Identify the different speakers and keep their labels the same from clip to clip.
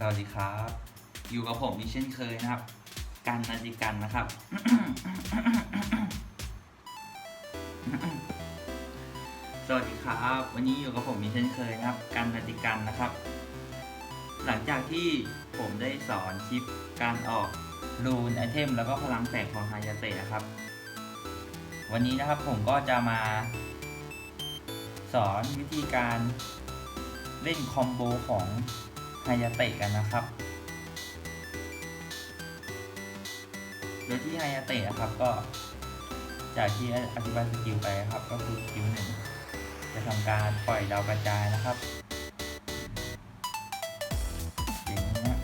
Speaker 1: สวัสดีครับ อยู่กับผมอีกเช่นเคยนะครับ กันนาจิกันนะครับ สวัสดีครับ วันนี้อยู่กับผมอีกเช่นเคยนะครับ กันนาจิกันนะครับ หลังจากที่ผมได้สอนคลิปการออกรูนไอเทมแล้วก็พลังแสงของฮายาเตะนะครับ วันนี้นะครับผมก็จะมา สอนวิธีการเล่นคอมโบของ ฮายาเตะกันนะครับ โดยที่ไฮยาเตะครับก็จากที่อธิบายสกิลไปครับ ก็คือสกิลหนึ่งจะทำการปล่อยดาวกระจายนะครับอย่างนี้นะครับ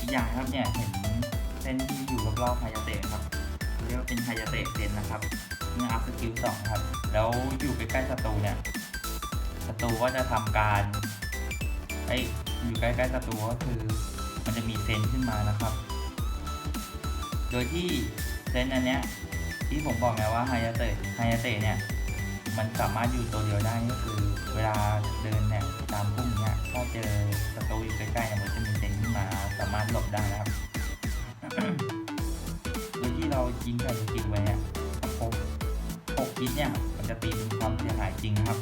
Speaker 1: อีกอย่างครับเนี่ยเห็นเส้นที่อยู่รอบๆไฮยาเตะครับเรียกว่าเป็นไฮยาเตะเซนนะครับเมื่ออัพสกิลสองครับ แล้วอยู่ใกล้ๆศัตรูเนี่ย ศัตรูก็จะทำการไออยู่ใกล้ๆศัตรูก็คือมันจะมีเซนขึ้นมานะครับ โดยที่เซนอันเนี้ยที่ผมบอกไงว่าไฮยาเตะไฮยาเตะเนี่ยมันสามารถอยู่ตัวเดียวได้ก็คือ เวลาเดินเนี่ยตามพุ่มเนี่ยถ้าเจอศัตรูอยู่ใกล้ๆเนี่ยมันจะมีเซนขึ้นมาสามารถหลบได้นะครับโดยที่เรายิงใส่สกิลไว้เนี่ยครบหกฮิตเนี่ยมันจะตีเป็นความเสียหายจริงนะครับ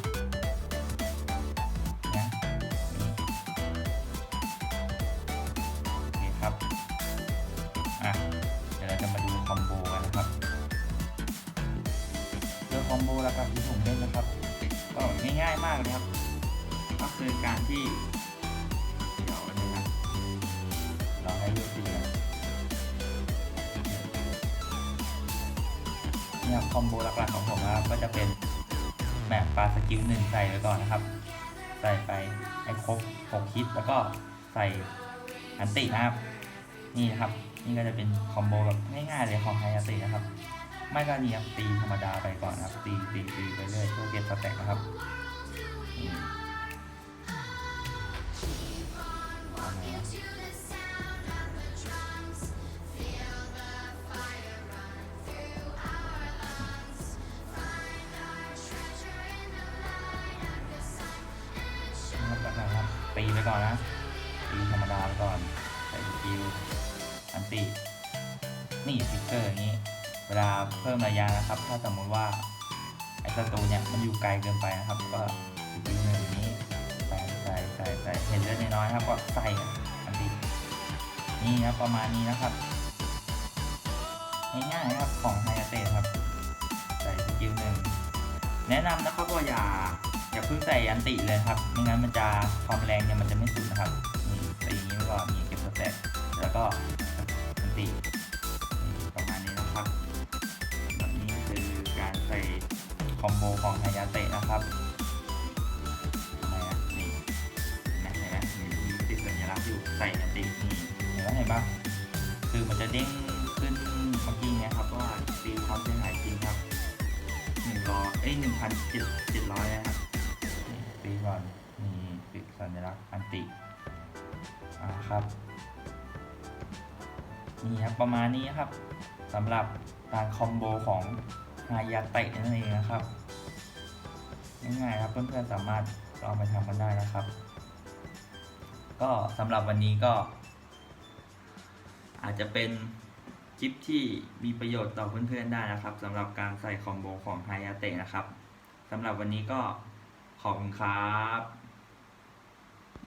Speaker 1: อมโบหลักๆที่ผมเล่นนะครับ ก็ง่ายๆมากเลยครับ ก็คือการที่เดี๋ยวนะครับเราให้เลือกดีกันเนี่ยคอมโบหลักๆของผมนะครับก็จะเป็นแมปปลาสกิลหนึ่งใส่ไปก่อนนะครับ ใส่ไปให้ครบ6ฮิตแล้วก็ใส่อันตินะครับ นี่นะครับ นี่ก็จะเป็นคอมโบแบบง่ายๆเลยของไฮอันตินะครับ ไม่ก็นี่ครับตีธรรมดาไปก่อนนะครับ ตีตีตีไปเรื่อยเพื่อเก็บสแต็กนะครับนี่อาไงนะครับหลักๆครับตีไปก่อนนะตีธรรมดาไปก่อนใส่สกิลอันตินี่ฟิกเกอร์อย่างนี้ เวลาเพิ่มระยะนะครับ ถ้าสมมติว่าไอ้ศัตรูเนี่ยมันอยู่ไกลเกินไปนะครับ ก็สกิลหนึ่งอย่างนี้ใส่ใส่ใส่ใส่เห็นเลือดน้อยครับ ก็ใส่อันตินี่ครับประมาณนี้นะครับง่ายๆครับของไฮอาเตครับ ใส่สกิลหนึ่งแนะนำนะครับว่าอย่าอย่าเพิ่งใส่อันติเลยครับไม่งั้นมันจะความแรงเนี่ยมันจะไม่สุดนะครับนี่ใส่อย่างนี้ไว้ก่อนนี่เก็บสแต็กแล้วก็ อมโบของฮายาเตะนะครับทำไมอะนี่เห็นไหมเห็นไหมมีติดสัญลักษณ์อยู่ใส่อันตินี่เห็นไหมเห็นปะคือมันจะเด้งขึ้นเมื่อกี้เนี้ยครับว่าตีความเสียหายจริงครับหนึ่งร้อยเอ้ยหนึ่งพันเจ็ดเจ็ดร้อยนะครับนี่ตีก่อนมีติดสัญลักษณ์อันติอ่าครับนี่ครับประมาณนี้ครับสำหรับการคอมโบของ ฮายาเตะนั่นเองนะครับง่ายๆครับเพื่อนๆสามารถลองไปทำกันได้นะครับ ก็สำหรับวันนี้ก็ อาจจะเป็นคลิปที่มีประโยชน์ต่อเพื่อนๆได้นะครับสำหรับการใส่คอมโบของไฮยาเตะนะครับสำหรับวันนี้ก็ขอบคุณครับ